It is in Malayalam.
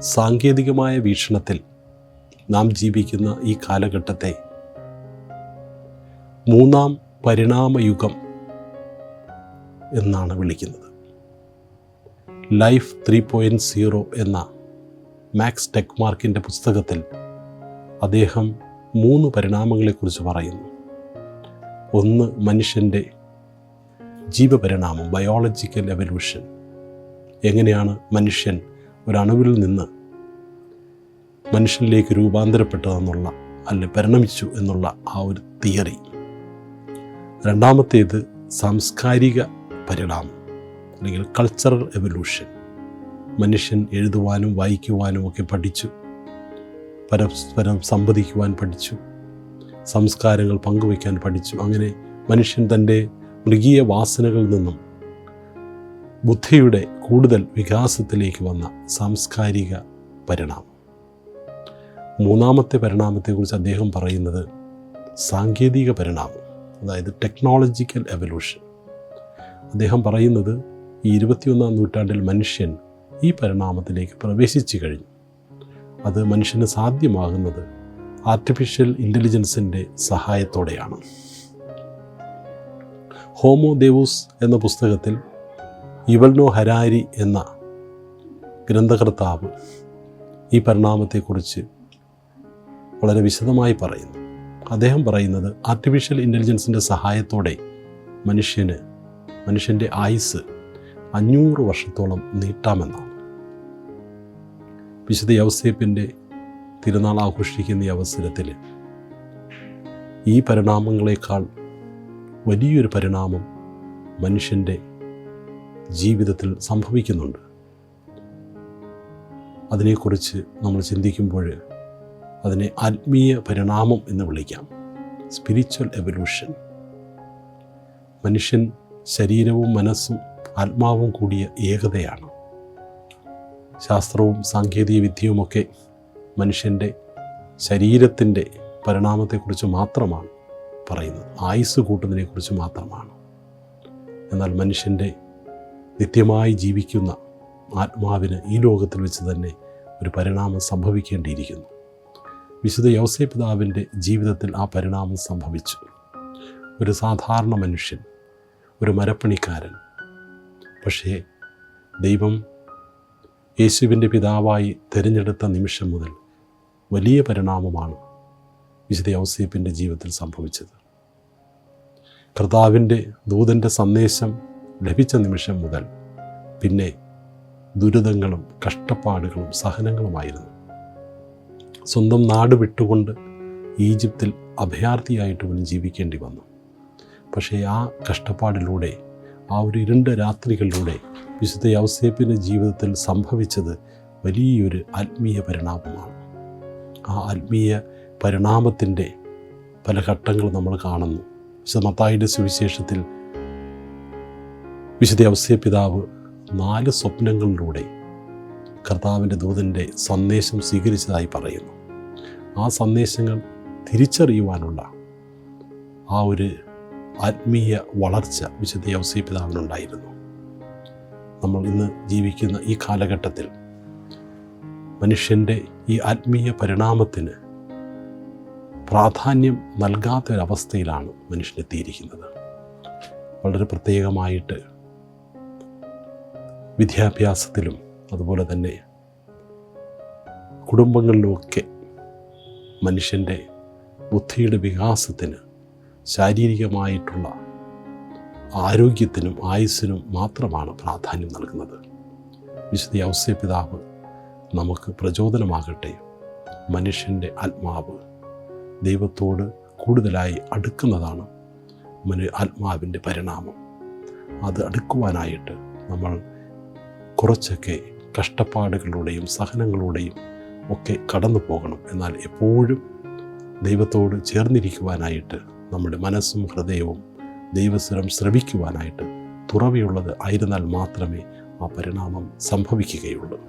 സാങ്കേതികമായ വീക്ഷണത്തിൽ നാം ജീവിക്കുന്ന ഈ കാലഘട്ടത്തെ മൂന്നാം പരിണാമയുഗം എന്നാണ് വിളിക്കുന്നത്. ലൈഫ് ത്രീ പോയിന്റ് സീറോ എന്ന മാക്സ് ടെക്മാർക്കിന്റെ പുസ്തകത്തിൽ അദ്ദേഹം മൂന്ന് പരിണാമങ്ങളെക്കുറിച്ച് പറയുന്നു. ഒന്ന് മനുഷ്യന്റെ ജീവപരിണാമം ബയോളജിക്കൽ എവല്യൂഷൻ എങ്ങനെയാണ് മനുഷ്യൻ ഒരണുവിൽ നിന്ന് മനുഷ്യനിലേക്ക് രൂപാന്തരപ്പെട്ടതെന്നുള്ള അല്ലെ പരിണമിച്ചു എന്നുള്ള ആ ഒരു തിയറി. രണ്ടാമത്തേത് സാംസ്കാരിക പരിണാമം അല്ലെങ്കിൽ കൾച്ചറൽ എവല്യൂഷൻ മനുഷ്യൻ എഴുതുവാനും വായിക്കുവാനും ഒക്കെ പഠിച്ചു. പരസ്പരം സംവദിക്കുവാൻ പഠിച്ചു. സംസ്കാരങ്ങൾ പങ്കുവയ്ക്കാൻ പഠിച്ചു. അങ്ങനെ മനുഷ്യൻ തന്റെ മൃഗീയ വാസനകളിൽ നിന്നും ബുദ്ധിയുടെ കൂടുതൽ വികാസത്തിലേക്ക് വന്ന സാംസ്കാരിക പരിണാമം. മൂന്നാമത്തെ പരിണാമത്തെക്കുറിച്ച് അദ്ദേഹം പറയുന്നത് സാങ്കേതിക പരിണാമം അതായത് ടെക്നോളജിക്കൽ എവല്യൂഷൻ. അദ്ദേഹം പറയുന്നത് ഈ ഇരുപത്തിയൊന്നാം നൂറ്റാണ്ടിൽ മനുഷ്യൻ ഈ പരിണാമത്തിലേക്ക് പ്രവേശിച്ചു കഴിഞ്ഞു. അത് മനുഷ്യന് സാധ്യമാകുന്നത് ആർട്ടിഫിഷ്യൽ ഇന്റലിജൻസിന്റെ സഹായത്തോടെയാണ്. ഹോമോ ദേവൂസ് എന്ന പുസ്തകത്തിൽ ഇവൽനോ ഹരാരി എന്ന ഗ്രന്ഥകർത്താവ് ഈ പരിണാമത്തെക്കുറിച്ച് വളരെ വിശദമായി പറയുന്നു. അദ്ദേഹം പറയുന്നത് ആർട്ടിഫിഷ്യൽ ഇന്റലിജൻസിന്റെ സഹായത്തോടെ മനുഷ്യന് മനുഷ്യന്റെ ആയുസ് അഞ്ഞൂറ് വർഷത്തോളം നീട്ടാമെന്നാണ്. വിശുദ്ധ യൗസേപ്പിന്റെ തിരുനാൾ ആഘോഷിക്കുന്ന ഈ അവസരത്തിൽ ഈ പരിണാമങ്ങളെക്കാൾ വലിയൊരു പരിണാമം മനുഷ്യന്റെ ജീവിതത്തിൽ സംഭവിക്കുന്നുണ്ട്. അതിനെക്കുറിച്ച് നമ്മൾ ചിന്തിക്കുമ്പോൾ അതിനെ ആത്മീയ പരിണാമം എന്ന് വിളിക്കാം. സ്പിരിച്വൽ എവല്യൂഷൻ മനുഷ്യൻ ശരീരവും മനസ്സും ആത്മാവും കൂടിയ ഏകതയാണ്. ശാസ്ത്രവും സാങ്കേതിക വിദ്യയുമൊക്കെ മനുഷ്യന്റെ ശരീരത്തിന്റെ പരിണാമത്തെക്കുറിച്ച് മാത്രമാണ് പറയുന്നത്. ആയുസ് കൂട്ടുന്നതിനെക്കുറിച്ച് മാത്രമാണ്. എന്നാൽ മനുഷ്യന്റെ നിത്യമായി ജീവിക്കുന്ന ആത്മാവിന് ഈ ലോകത്തിൽ വെച്ച് തന്നെ ഒരു പരിണാമം സംഭവിക്കേണ്ടിയിരിക്കുന്നു. വിശുദ്ധ യോസേ പിതാവിന്റെ ജീവിതത്തിൽ ആ പരിണാമം സംഭവിച്ചു. ഒരു സാധാരണ മനുഷ്യൻ ഒരു മരപ്പണിക്കാരൻ. പക്ഷേ ദൈവം യേശുവിന്റെ പിതാവായി തിരഞ്ഞെടുത്ത നിമിഷം മുതൽ വലിയ പരിണാമമാണ് വിശുദ്ധ യൗസേപ്പിന്റെ ജീവിതത്തിൽ സംഭവിച്ചത്. കർത്താവിന്റെ ദൂതന്റെ സന്ദേശം ലഭിച്ച നിമിഷം മുതൽ പിന്നെ ദുരിതങ്ങളും കഷ്ടപ്പാടുകളും സഹനങ്ങളുമായിരുന്നു. സ്വന്തം നാട് വിട്ടുകൊണ്ട് ഈജിപ്തിൽ അഭയാർത്ഥിയായിട്ട് പോലും ജീവിക്കേണ്ടി വന്നു. പക്ഷേ ആ കഷ്ടപ്പാടിലൂടെ ആ ഒരു ഇരുണ്ട രാത്രികളിലൂടെ വിശുദ്ധ യൗസേപ്പിന്റെ ജീവിതത്തിൽ സംഭവിച്ചത് വലിയൊരു ആത്മീയ പരിണാമമാണ്. ആ ആത്മീയ പരിണാമത്തിന്റെ പല ഘട്ടങ്ങൾ നമ്മൾ കാണുന്നു. വിശുദ്ധ മത്തായിയുടെ സുവിശേഷത്തിൽ വിശുദ്ധ അവസ്ഥയ പിതാവ് നാല് സ്വപ്നങ്ങളിലൂടെ കർത്താവിന്റെ ദൂതന്റെ സന്ദേശം സ്വീകരിച്ചതായി പറയുന്നു. ആ സന്ദേശങ്ങൾ തിരിച്ചറിയുവാനുള്ള ആ ഒരു ആത്മീയ വളർച്ച വിശുദ്ധ അവസ്ഥയ പിതാവിനുണ്ടായിരുന്നു. നമ്മൾ ഇന്ന് ജീവിക്കുന്ന ഈ കാലഘട്ടത്തിൽ മനുഷ്യന്റെ ഈ ആത്മീയ പരിണാമത്തിന് പ്രാധാന്യം നൽകാത്തൊരവസ്ഥയിലാണ് മനുഷ്യനെത്തിയിരിക്കുന്നത് വളരെ പ്രത്യേകമായിട്ട് വിദ്യാഭ്യാസത്തിലും അതുപോലെ തന്നെ കുടുംബങ്ങളിലുമൊക്കെ മനുഷ്യന്റെ ബുദ്ധിയുടെ വികാസത്തിന് ശാരീരികമായിട്ടുള്ള ആരോഗ്യത്തിനും ആയുസ്സിനും മാത്രമാണ് പ്രാധാന്യം നൽകുന്നത്. വിശുദ്ധ ഔസ്യ പിതാവ് നമുക്ക് പ്രചോദനമാകട്ടെ. മനുഷ്യന്റെ ആത്മാവ് ദൈവത്തോട് കൂടുതലായി അടുക്കുന്നതാണ് മനു ആത്മാവിന്റെ പരിണാമം. അത് അടുക്കുവാനായിട്ട് നമ്മൾ കുറച്ചൊക്കെ കഷ്ടപ്പാടുകളുടെയും സഹനങ്ങളുടെയും ഒക്കെ കടന്നു പോകണം. എന്നാൽ എപ്പോഴും ദൈവത്തോട് ചേർന്നിരിക്കുവാനായിട്ട് നമ്മുടെ മനസ്സും ഹൃദയവും ദൈവസ്വരം ശ്രവിക്കുവാനായിട്ട് തുറവിയുള്ളത് ആയിരുന്നാൽ മാത്രമേ ആ പരിണാമം സംഭവിക്കുകയുള്ളൂ.